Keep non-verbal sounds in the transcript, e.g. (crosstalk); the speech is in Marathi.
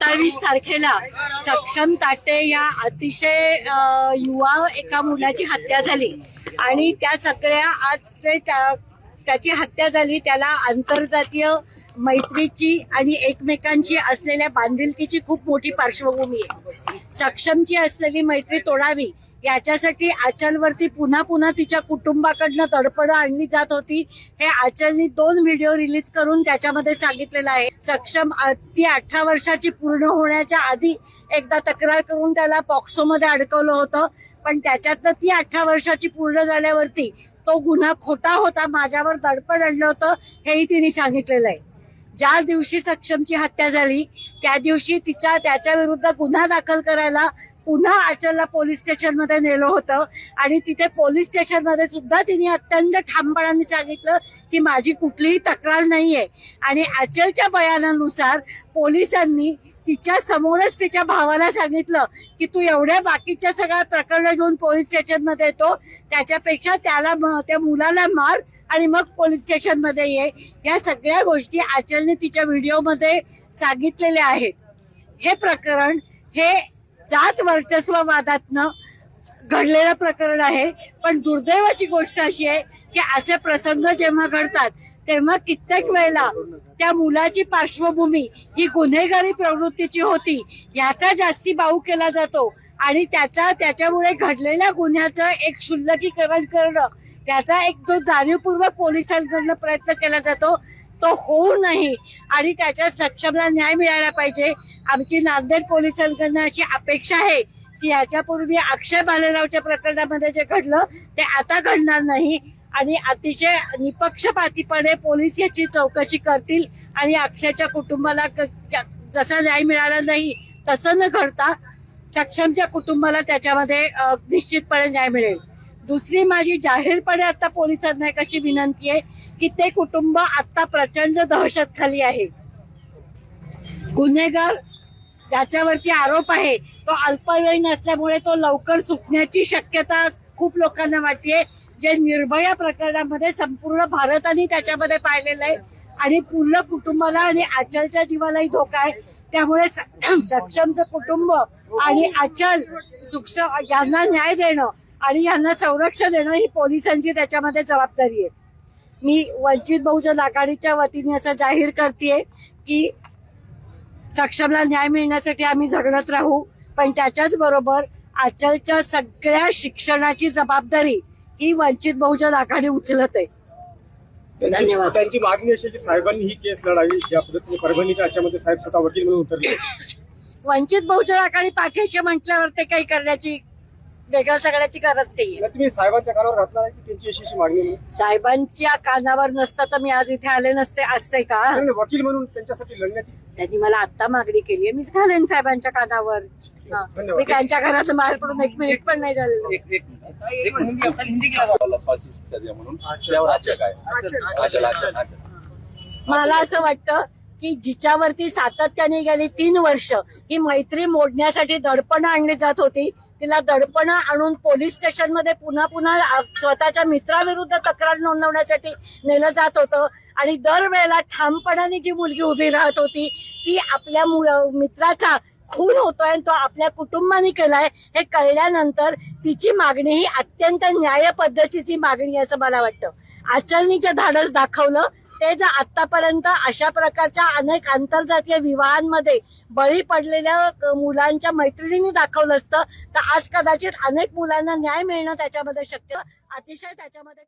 सत्तावीस तारखेला सक्षम ताटे या अतिशय युवा एका मुलाची हत्या झाली. आणि त्या सगळ्या आज जे त्या- त्याची हत्या झाली त्याला आंतरजातीय मैत्रीची आणि एकमेकांची असलेल्या बांधिलकीची खूप मोठी पार्श्वभूमी आहे. सक्षमची असलेली मैत्री तोडावी याच्यासाठी आचलवरती पुन्हा पुन्हा तिच्या कुटुंबाकडनं तडपडं आणली जात होती. हे आचलनी दोन व्हिडिओ रिलीज करून त्याच्यामध्ये सांगितलेलं आहे. सक्षम ती अठरा वर्षाची पूर्ण होण्याच्या आधी एकदा तक्रार करून त्याला पॉक्सोमध्ये अडकवलं होतं. पण त्याच्यातनं ती अठरा वर्षाची पूर्ण झाल्यावरती तो गुन्हा खोटा होता माझ्यावर दडपण आणलं होतं हेही तिने सांगितलेलं आहे. ज्या दिवशी सक्षमची हत्या झाली त्या दिवशी तिच्या त्याच्या विरुद्ध गुन्हा दाखल करायला पुन्हा आचलला पोलीस स्टेशनमध्ये नेलं होतं. आणि तिथे पोलीस स्टेशनमध्ये सुद्धा तिने अत्यंत ठामपणाने सांगितलं की माझी कुठलीही तक्रार नाहीये. आणि आचलच्या बयानानुसार पोलिसांनी तिच्या समोरच तिच्या भावाला सांगितलं की तू एवढ्या बाकीच्या सगळ्या प्रकरणं घेऊन पोलीस स्टेशनमध्ये येतो. त्याच्यापेक्षा त्याला त्या मुलाला मार आणि मग पोलीस स्टेशनमध्ये ये. या सगळ्या गोष्टी आचलने तिच्या व्हिडिओमध्ये सांगितलेल्या आहेत. हे प्रकरण हे जात वर्चस्ववादातनं घडलेलं प्रकरण आहे. पण दुर्दैवाची गोष्ट अशी आहे की असे प्रसंग जेव्हा घडतात तेव्हा कित्येक वेळेला त्या मुलाची पार्श्वभूमी ही गुन्हेगारी प्रवृत्तीची होती याचा जास्ती बाऊ केला जातो. आणि त्याचा त्याच्यामुळे घडलेल्या गुन्ह्याचं एक क्षुल्लकीकरण करणं त्याचा एक जो जाणीवपूर्वक पोलिसांकडनं प्रयत्न केला जातो तो होऊ नये आणि त्याच्यात सक्षमला न्याय मिळायला पाहिजे. आमची नांदेड पोलिसांकडनं अशी अपेक्षा आहे की याच्यापूर्वी अक्षय बालेरावच्या प्रकरणामध्ये जे घडलं ते आता घडणार नाही. आणि अतिशय निपक्षपातीपणे पोलीस याची चौकशी करतील आणि अक्षयच्या कुटुंबाला जसा न्याय मिळाला नाही तसं न घडता सक्षमच्या कुटुंबाला त्याच्यामध्ये निश्चितपणे न्याय मिळेल. दुसरी माझी जाहीरपणे आता पोलिसांना एक अशी विनंती आहे की ते कुटुंब आता प्रचंड दहशत खाली आहे. गुन्हेगार ज्याच्यावरती आरोप आहे तो अल्पवयीन असल्यामुळे तो लवकर सुटण्याची शक्यता खूप लोकांना वाटते. जे निर्भया प्रकरणामध्ये संपूर्ण भारताने त्याच्यामध्ये पाहिलेलं आहे आणि पूर्ण कुटुंबाला आणि अचलच्या जीवालाही धोका आहे. त्यामुळे (clears throat) सक्षमचं कुटुंब आणि अचल सुक्ष यांना न्याय देणं आणि यांना संरक्षण देणं ही पोलिसांची त्याच्यामध्ये जबाबदारी आहे. मी वंचित बहुजन आघाडीच्या वतीने असं जाहीर करते की सक्षमला न्याय मिळण्यासाठी आम्ही झगडत राहू पण त्याच्याच बरोबर आचलच्या सगळ्या शिक्षणाची जबाबदारी ही वंचित बहुजन आघाडी उचलत आहे. त्यांची धन्यवाद. त्यांची मागणी अशी आहे की साहेबांनी ही केस लढावी ज्या पद्धतीने परभणीच्या याच्यामध्ये साहेब स्वतः वकील म्हणून उतरले. वंचित बहुजन आघाडी पाठीशी म्हटल्यावर ते काही करण्याची वेगळं सगळ्याची गरज नाहीये. नाही, तुम्ही साहेबांच्या कानावर घातला नाही की त्यांची अशी अशी मागणी म्हणून साहेबांच्या कानावर नसता तर मी आज इथे आले नसते असते का? वकील म्हणून त्यांच्यासाठी लढण्याची त्यांनी मला आता मागणी केली आहे. मीच घालेन साहेबांच्या कानावर. हा. मी त्यांच्या घरात बाहेर पडून एक मिनिट पण नाही झालेलं. एक एक एक मिनिट. फाशी शिक्षा द्या म्हणून. त्यावर आजच्या काय? अच्छा अच्छा अच्छा मला असं वाटतं की जिच्यावरती सातत्याने गेली तीन वर्ष ही मैत्री मोडण्यासाठी दडपणं आणली जात होती. तिला दडपणं आणून पोलीस स्टेशनमध्ये पुन्हा पुन्हा स्वतःच्या मित्राविरुद्ध तक्रार नोंदवण्यासाठी नेलं जात होतं. आणि दरवेळेला ठामपणाने जी मुलगी उभी राहत होती ती आपल्या मुलं मित्राचा खून होतोय आणि तो आपल्या कुटुंबाने केलाय हे कळल्यानंतर तिची मागणी ही अत्यंत न्याय पद्धतीची मागणी असं मला वाटतं. आचरणीचं धाडस दाखवलं ते जर आतापर्यंत अशा प्रकारच्या अनेक आंतरजातीय विवाहांमध्ये बळी पडलेल्या मुलांच्या मैत्रिणींनी दाखवलं असतं तर आज कदाचित अनेक मुलांना न्याय मिळणं त्याच्यामध्ये शक्य अतिशय त्याच्यामध्ये